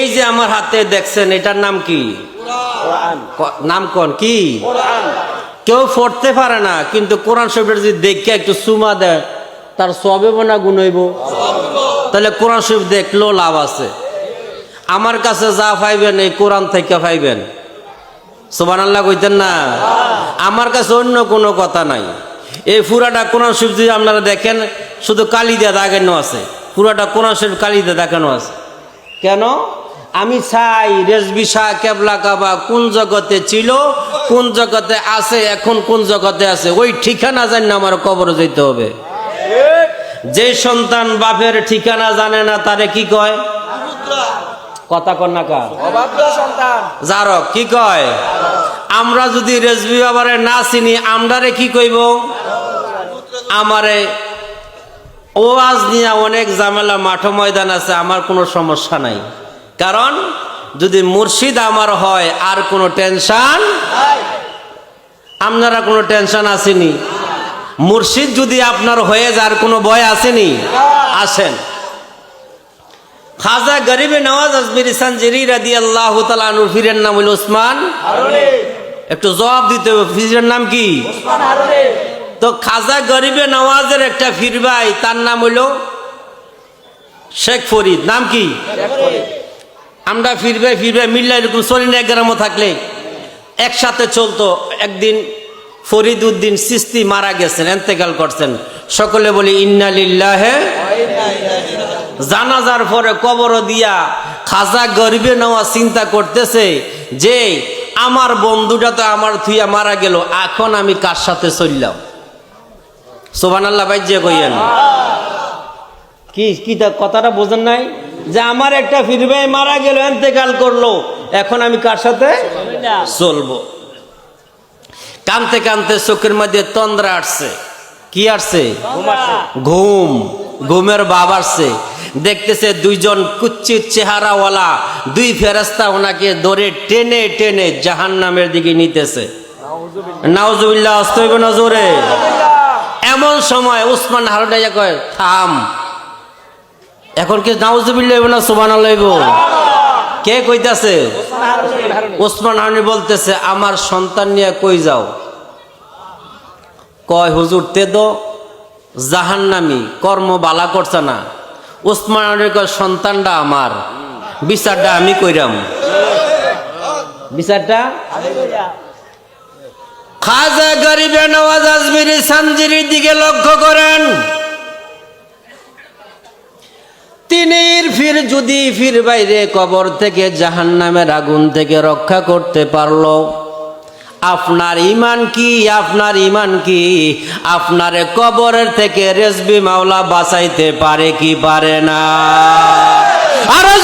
এই যে আমার হাতে দেখছেন এটার নাম কি? নাম কোন? কি? কেউ পড়তে পারে না কিন্তু কোরআন শরীফের যদি দেখে একটু সুমা দেয় তার সবে না গুনইব তাহলে কোরআন শরীফ দেখলেও লাভ আছে। আমার কাছে যা পাইবেন এই কোরআন থেকে পাইবেন। সোবান আল্লাহ কইতেন না? আমার কাছে অন্য কোনো কথা নাই। এই পুরাটা কোরআন শরীফ যদি আপনারা দেখেন শুধু কালি দিয়ে দাগানো আছে। পুরাটা কোরআন শরীফ কালি দিয়ে দেখানো আছে। কেন? আমি চাই রেজবি শাহ কেবলা কাবা কোন জগতে ছিল, কোন জগতে আছে, এখন কোন জগতে আছে, ওই ঠিকানা জানি না, আমার কবরে যেতে হবে। যে সন্তান বাপের ঠিকানা জানে না, তারে কি কয়? কথা কন না কা কয়? আমরা যদি রেজবি বাবারে না চিনি, আমরারে কি কইব? আমারে ওয়াজ নিয়ে অনেক ঝামেলা, মাঠ ময়দান আছে, আমার কোনো সমস্যা নাই। কারণ যদি মুর্শিদ আমার হয়, আর কোনো টেনশন? আপনারা কোনো টেনশন আসেনি? মুর্শিদ যদি আপনার হয়ে যার কোনো ভয় আসেনি? আসেন। খাজা গরিবে নওয়াজ আজমির সানজিরি রাদি আল্লাহ তালুর ফিরের নাম হইল ওসমান। একটু জবাব দিতে হবে ফিরের নাম কি? তো খাজা গরিবে নওয়াজের একটা ফিরবাই তার নাম হইল শেখ ফরিদ। নাম কি? আমরা ফিরবে ফিরবে মিল্লা এরকম সলিন এক গ্রামও থাকলে একসাথে চলতো। একদিন ফরিদ উদ্দিন সিস্তি মারা গেছেন এন্তেকাল করছেন। সকলে বলি ইন্নালিল্লাহে জানাজার পরে কবর দিয়া খাজা গরিবে নেওয়া চিন্তা করতেছে যে আমার বন্ধুটা তো আমার থুইয়া মারা গেল এখন আমি কার সাথে চললাম? সোভান আল্লাহ ভাই যে কইয়েন কি কি কথাটা বোঝেন নাই? যে আমার একটা ফিরবে মারা গেল এন্তেকাল করল। এখন আমি কার সাথে? চলবো। কানতে কানতে চোখের মধ্যে তন্দ্রা আসছে। কি আসছে? ঘুম ঘুমের বাব আসছে। দেখতেছে দুইজন কুচ্ছিত চেহারাওয়ালা দুই ফেরাস্তা ওনাকে ধরে টেনে টেনে জাহান নামের দিকে নিতেছে। নাউজুবিল্লাহ অস্তৈব নজরে এমন সময় উসমান হারুনাইয়া কয় থাম। এখন কি নাউজুবিল্লাহ হইব না সুবান কে কইতাছে? ওসমান হারুনি বলতেছে আমার সন্তান নিয়ে কই যাও? কয় হুজুর তে দো জাহান্নামি কর্ম বালা করছে না। ওসমান হারুনি কয় সন্তানটা আমার বিচারটা আমি কইরাম। বিচারটা? খাজা গরিবে নওয়াজ আজমিরি সানজিরির দিকে লক্ষ্য করেন। ফির যদি ফির বাইরে কবর থেকে জাহান নামের আগুন থেকে রক্ষা করতে পারল, আপনার ইমান কি, আপনার ইমান কি? আপনার কবরের থেকে রেসবি মাওলা বাঁচাইতে পারে কি পারে না? আরও